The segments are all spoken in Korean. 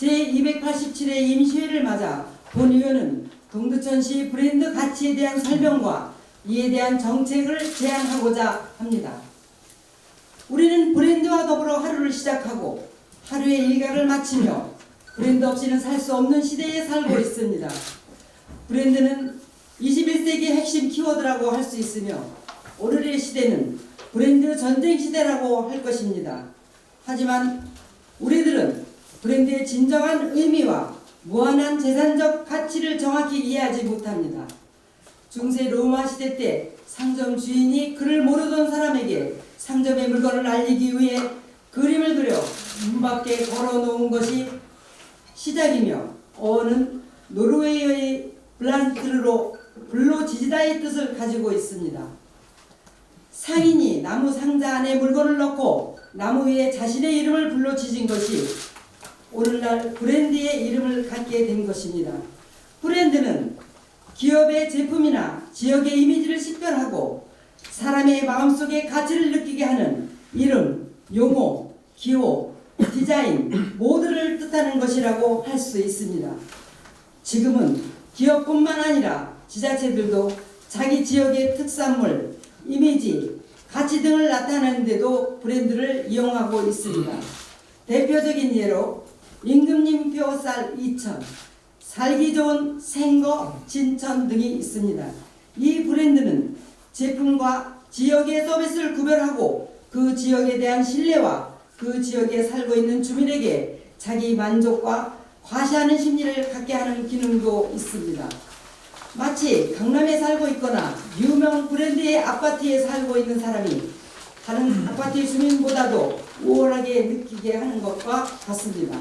제287회 임시회를 맞아 본 의원은 동두천시 브랜드 가치에 대한 설명과 이에 대한 정책을 제안하고자 합니다. 우리는 브랜드와 더불어 하루를 시작하고 하루의 일과를 마치며 브랜드 없이는 살 수 없는 시대에 살고 있습니다. 브랜드는 21세기 핵심 키워드라고 할 수 있으며 오늘의 시대는 브랜드 전쟁 시대라고 할 것입니다. 하지만 우리들은 브랜드의 진정한 의미와 무한한 재산적 가치를 정확히 이해하지 못합니다. 중세 로마 시대 때 상점 주인이 그를 모르던 사람에게 상점의 물건을 알리기 위해 그림을 그려 문 밖에 걸어 놓은 것이 시작이며 어는 노르웨이의 블란트르로 블로 지지다의 뜻을 가지고 있습니다. 상인이 나무 상자 안에 물건을 넣고 나무 위에 자신의 이름을 불러 지진 것이 오늘날 브랜드의 이름을 갖게 된 것입니다. 브랜드는 기업의 제품이나 지역의 이미지를 식별하고 사람의 마음속에 가치를 느끼게 하는 이름, 용어, 기호, 디자인 모두를 뜻하는 것이라고 할 수 있습니다. 지금은 기업뿐만 아니라 지자체들도 자기 지역의 특산물, 이미지, 가치 등을 나타내는데도 브랜드를 이용하고 있습니다. 대표적인 예로 임금님 표 쌀 2천, 살기 좋은 생거, 진천 등이 있습니다. 이 브랜드는 제품과 지역의 서비스를 구별하고 그 지역에 대한 신뢰와 그 지역에 살고 있는 주민에게 자기 만족과 과시하는 심리를 갖게 하는 기능도 있습니다. 마치 강남에 살고 있거나 유명 브랜드의 아파트에 살고 있는 사람이 다른 아파트 주민보다도 우월하게 느끼게 하는 것과 같습니다.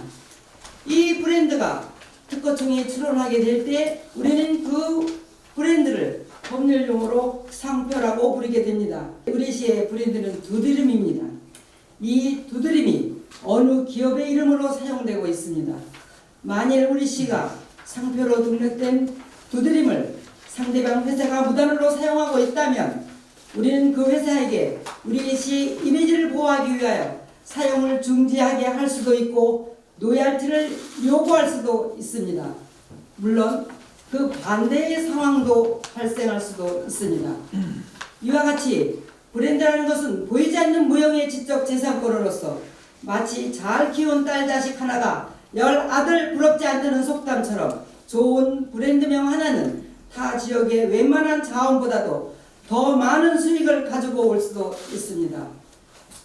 이 브랜드가 특허청에 출원하게 될 때 우리는 그 브랜드를 법률 용어로 상표라고 부르게 됩니다. 우리 시의 브랜드는 두드림입니다. 이 두드림이 어느 기업의 이름으로 사용되고 있습니다. 만일 우리 시가 상표로 등록된 두드림을 상대방 회사가 무단으로 사용하고 있다면 우리는 그 회사에게 우리 시 이미지를 보호하기 위하여 사용을 중지하게 할 수도 있고 노열티를 요구할 수도 있습니다. 물론 그 반대의 상황도 발생할 수도 있습니다. 이와 같이 브랜드라는 것은 보이지 않는 무형의 지적 재산권으로서 마치 잘 키운 딸 자식 하나가 열 아들 부럽지 않다는 속담처럼 좋은 브랜드명 하나는 타 지역의 웬만한 자원보다도 더 많은 수익을 가지고 올 수도 있습니다.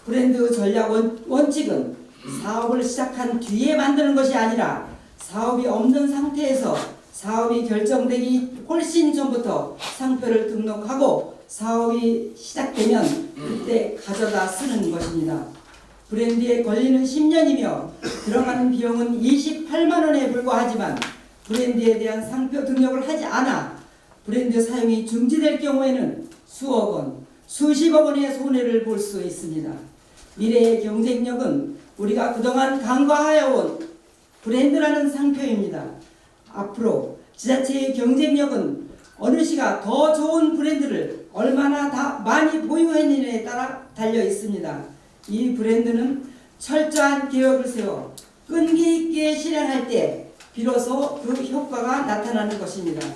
브랜드 전략 원, 원칙은 사업을 시작한 뒤에 만드는 것이 아니라 사업이 없는 상태에서 사업이 결정되기 훨씬 전부터 상표를 등록하고 사업이 시작되면 그때 가져다 쓰는 것입니다. 브랜드에 걸리는 10년이며 들어가는 비용은 28만 원에 불과하지만 브랜드에 대한 상표 등록을 하지 않아 브랜드 사용이 중지될 경우에는 수억 원, 수십억 원의 손해를 볼 수 있습니다. 미래의 경쟁력은 우리가 그동안 간과하여 온 브랜드라는 상표입니다. 앞으로 지자체의 경쟁력은 어느 시가 더 좋은 브랜드를 얼마나 다 많이 보유했느냐에 따라 달려 있습니다. 이 브랜드는 철저한 계획을 세워 끈기 있게 실행할 때 비로소 그 효과가 나타나는 것입니다.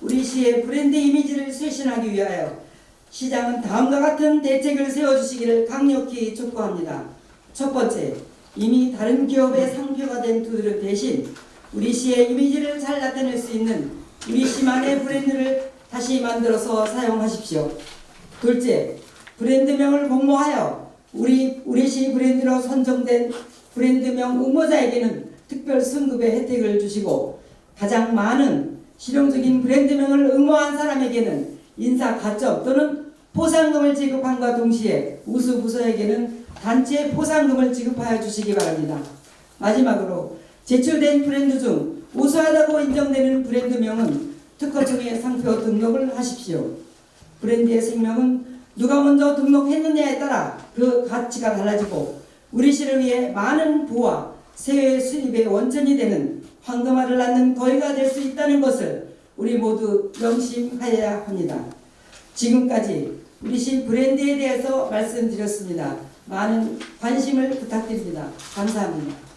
우리 시의 브랜드 이미지를 쇄신하기 위하여 시장은 다음과 같은 대책을 세워주시기를 강력히 촉구합니다. 첫 번째, 이미 다른 기업의 상표가 된 두드름 대신 우리 시의 이미지를 잘 나타낼 수 있는 우리 시만의 브랜드를 다시 만들어서 사용하십시오. 둘째, 브랜드명을 공모하여 우리 우리 시 브랜드로 선정된 브랜드명 응모자에게는 특별 승급의 혜택을 주시고 가장 많은 실용적인 브랜드명을 응모한 사람에게는 인사 가점 또는 포상금을 지급함과 동시에 우수 부서에게는 단체 포상금을 지급하여 주시기 바랍니다. 마지막으로 제출된 브랜드 중 우수하다고 인정되는 브랜드명은 특허청에 상표 등록을 하십시오. 브랜드의 생명은 누가 먼저 등록했느냐에 따라 그 가치가 달라지고 우리 시를 위해 많은 부와 세외 수입의 원천이 되는 황금알을 낳는 거위가 될 수 있다는 것을 우리 모두 명심하여야 합니다. 지금까지 우리 시 브랜드에 대해서 말씀드렸습니다. 많은 관심을 부탁드립니다. 감사합니다.